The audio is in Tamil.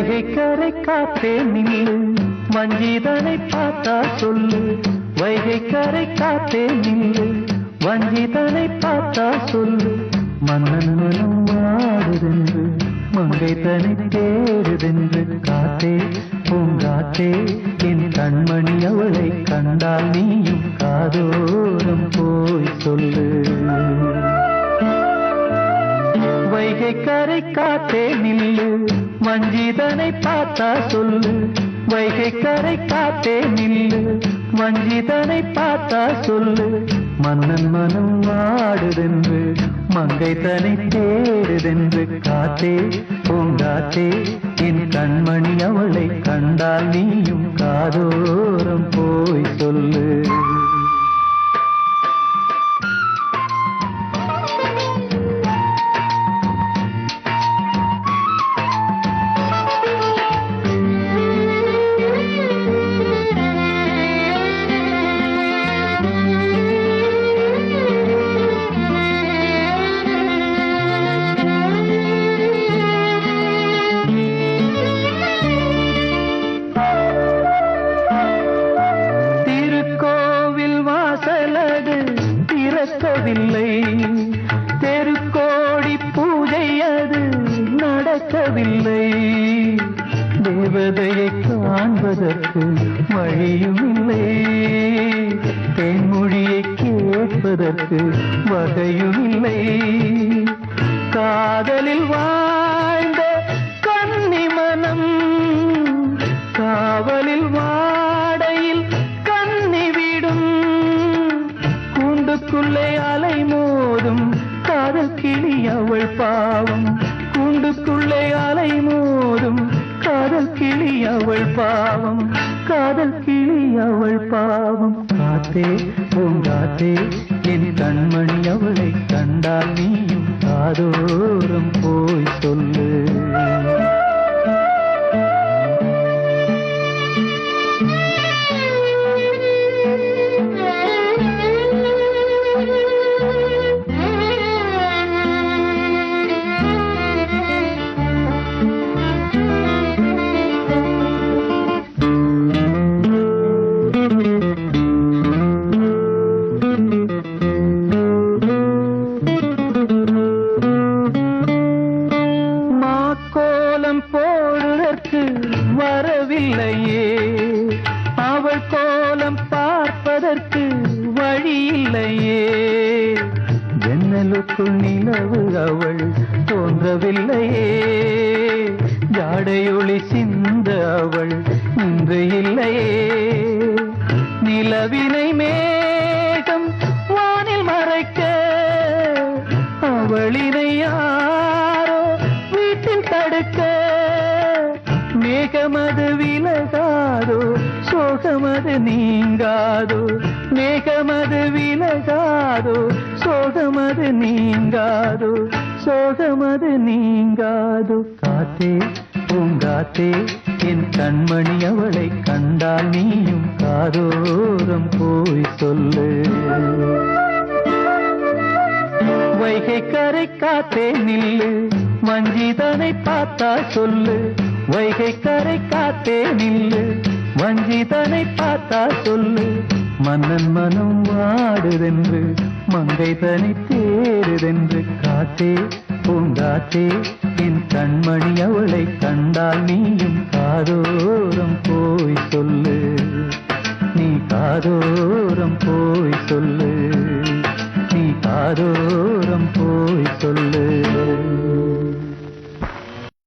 வைகை கரை காத்தே நில்லு வஞ்சிதனை பார்த்தா சொல்லு. வைகை கரை காத்தே நில்லு வஞ்சிதனை பார்த்தா சொல்லு. மன்னன் மனம் வாடுதென்று மங்கை தனி தேடுதென்று காத்தே பூங்காத்தே என் கண்மணி அவளை கண்டால் நீயும் காதோரம் போய் சொல்லு. வைகை கரை காத்தே நில்லு. வஞ்சிதனை பார்த்தா சொல்லு. வைகை கரை காத்தே நில்லு. வஞ்சிதனை பார்த்தா சொல்லு. மன்னன் மனம் வாடுதென்று மங்கை தனி தேடுதென்று காத்தே பூங்காத்தே. என் கண்மணி அவளை கண்டால் நீயும் காதோரம் போய் சொல்லு. காண்பதற்கு வழியும் இல்லை தேன்மொழியை கேட்பதற்கு வகையும் இல்லை காதலில் வாழ்ந்த கன்னி மனம் காவலில் வாடையில் கன்னி விடும். கூண்டுக்குள்ளே அலை மோதும் காதல் கிளி அவள் பாவம். கூண்டுக்குள்ளே அலை மோதும் அவள் பாவம் காதல் கிளி அவள் பாவம். காத்தே பூங்காத்தே என் கண்மணி அவளை கண்டால் நீயும் காதோரம் போய் சொல்லு. பார்ப்பதற்கு வழி இல்லையே ஜன்னலுக்குள் நிலவு அவள் தோன்றவில்லையே. ஜாடையொளி சிந்த அவள் இன்று இல்லையே நிலவினை மேகம் வானில் மறைக்க அவளினை யாரோ வீட்டில் தடுக்க. மேகமது விலகாதோ சோகமது நீங்காதோ மேகமது விலகாதோ சோகமது நீங்காதோ சோகமது நீங்காதோ. காத்தே பூங்காத்தே என் கண்மணி அவளை கண்டால் நீயும் காதோரம் போய் சொல்லு. வைகை கரை காத்தே நில்லு மஞ்சிதனை பார்த்தா சொல்லு. வைகை கரை காத்தே நில்லு வஞ்சிதனை பார்த்தா சொல்லு மன்னன் மனம் வாடுதென்று மங்கை தனி தேடுதென்று காத்தே பூங்காத்தே என் கண்மணி அவளை கண்டால் நீயும் காதோரம் போய் சொல்லு. நீ காதோரம் போய் சொல்லு. நீ காதோரம் போய் சொல்லு.